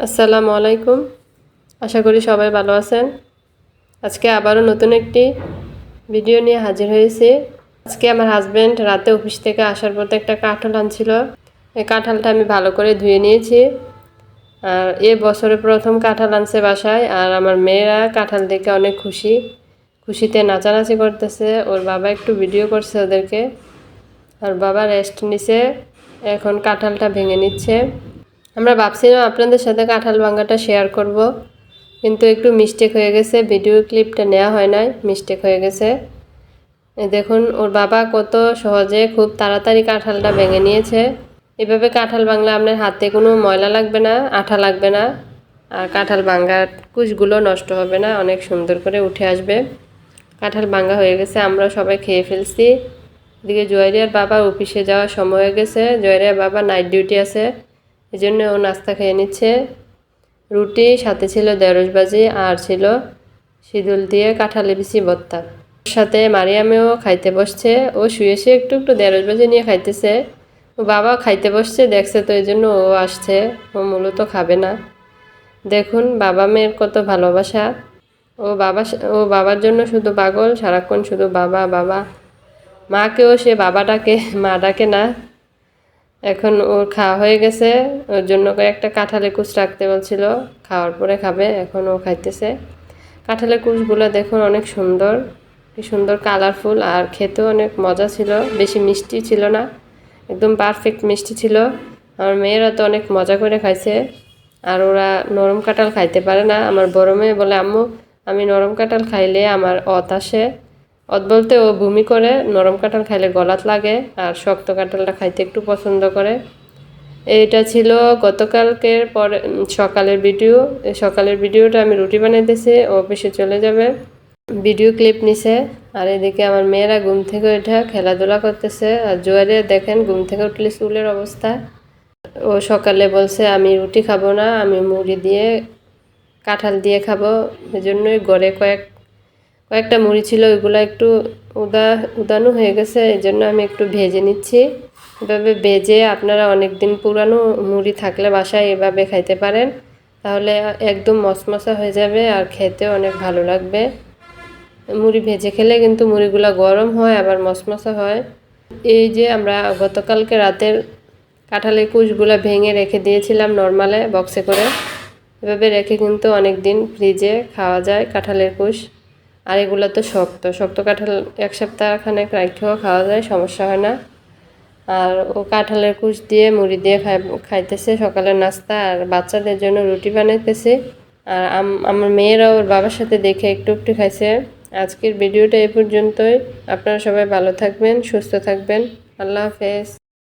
আসসালামু আলাইকুম। আশা করি সবাই ভালো আছেন। আজকে আবারও নতুন একটি ভিডিও নিয়ে হাজির হয়েছি। আজকে আমার হাজব্যান্ড রাতে অফিস থেকে আসার পথে একটা কাঁঠাল আনছিল। এই কাঁঠালটা আমি ভালো করে ধুয়ে নিয়েছি। আর এ বছরে প্রথম কাঁঠাল আনছে বাসায় আর আমার মেয়েরা কাঁঠাল দেখে অনেক খুশি। খুশিতে নাচানাচি করতেছে। ওর বাবা একটু ভিডিও করছে ওদেরকে। আর বাবা রেস্ট নিছে। এখন কাঁঠালটা ভেঙে নিচ্ছে। আমরা ভাবছিলাম আপনাদের সাথে কাঁঠাল ভাঙ্গাটা শেয়ার করব, কিন্তু একটু মিস্টেক হয়ে গেছে ভিডিও ক্লিপটা নেওয়া হয় নাই মিস্টেক হয়ে গেছে। দেখুন, ওর বাবা কত সহজে খুব তাড়াতাড়ি কাঁঠালটা ভেঙে নিয়েছে। এভাবে কাঁঠাল বাংলা আপনার হাতে কোনো ময়লা লাগবে না, আঠা লাগবে না, আর কাঁঠাল ভাঙ্গার কুচগুলো নষ্ট হবে না, অনেক সুন্দর করে উঠে আসবে। কাঁঠাল ভাঙ্গা হয়ে গেছে আমরা সবাই খেয়ে ফেলছি। এদিকে জয়েরিয়ার বাবা অফিসে যাওয়ার সময় হয়ে গেছে, জয়েরিয়ার বাবা নাইট ডিউটি আছে। এই জন্য ও নাস্তা খেয়ে নিচ্ছে। রুটি, সাথে ছিল দেড়শ বাজি আর ছিল সিঁদুল দিয়ে কাঁঠালে বিচি ওর সাথে মারিয়ামেও খাইতে বসছে। ও শুয়ে শুয়ে একটু একটু দেড়শ বাজি নিয়ে খাইতেছে। ও বাবা খাইতে বসছে, দেখছে তো এই জন্য ও আসছে। ও মূলত খাবে না। দেখুন, বাবা মেয়ের কত ভালোবাসা। ও বাবা ও বাবার জন্য শুধু পাগল, সারাক্ষণ শুধু বাবা বাবা। মাকেও সে বাবা ডাকে, মা ডাকে না। এখন ওর খাওয়া হয়ে গেছে, ওর জন্য কয়েকটা কাঁঠালের কুচ রাখতে বলছিল, খাওয়ার পরে খাবে, এখন ও খাইতেছে। কাঁঠালের কুচগুলো দেখুন অনেক সুন্দর, কি সুন্দর কালারফুল আর খেতেও অনেক মজা ছিল, বেশি মিষ্টি ছিল না, একদম পারফেক্ট মিষ্টি ছিল। আমার মেয়েরা তো অনেক মজা করে খাইছে, আর ওরা নরম কাঁঠাল খাইতে পারে না। আমার বড় মেয়ে বলে, আম্মু, আমি নরম কাঁঠাল খাইলে আমার অত আসে অত বলতে ও বমি করে, নরম কাঁঠাল খাইলে গলাত লাগে আর শক্ত কাঁঠালটা খাইতে একটু পছন্দ করে। এইটা ছিল গতকালকের পরে সকালের ভিডিও। সকালের ভিডিওটা আমি রুটি বানাইতেছি অফিসে চলে যাবে। ভিডিও ক্লিপ নিছে, আর এদিকে আমার মেয়েরা ঘুম থেকে উঠে খেলাধুলা করতেছে। আর জোয়ারে দেখেন, ঘুম থেকে উঠলে চুলের অবস্থা। ও সকালে বলছে, আমি রুটি খাব না, আমি মুড়ি দিয়ে কাঁঠাল দিয়ে খাব। এই জন্যই গড়ে কয়েক কয়েকটা মুড়ি ছিল, ওইগুলো একটু উদা, উদানো হয়ে গেছে এই জন্য আমি একটু ভেজে নিচ্ছি। এভাবে ভেজে আপনারা অনেক দিন পুরানো মুড়ি থাকলে বাসায় এভাবে খাইতে পারেন। তাহলে একদম মশমশা হয়ে যাবে আর খেতে অনেক ভালো লাগবে। মুড়ি ভেজে খেলে কিন্তু মুড়িগুলো গরম হয়, আবার মশমশা হয়। এই যে আমরা গতকালকে রাতের কাঁঠালের কুচগুলো ভেঙে রেখে দিয়েছিলাম নর্মালে বক্সে করে। এভাবে রেখে কিন্তু অনেক দিন ফ্রিজে খাওয়া যায় কাঁঠালের কুশ আর এগুলো তো শক্ত। শক্ত কাঁঠাল এক সপ্তাহ খানেক রাখেও খাওয়া যায়, সমস্যা হয় না। আর ও কাঁঠালের কুচ দিয়ে, মুড়ি দিয়ে খাই, খাইতেছে সকালের নাস্তা আর বাচ্চাদের জন্য রুটি বানাইতেছে। আর আম- আমার মেয়েরা ওর বাবার সাথে দেখে একটু একটু খাইছে। আজকের ভিডিওটা এই পর্যন্তই। আপনারা সবাই ভালো থাকবেন, সুস্থ থাকবেন। আল্লাহ হাফেজ।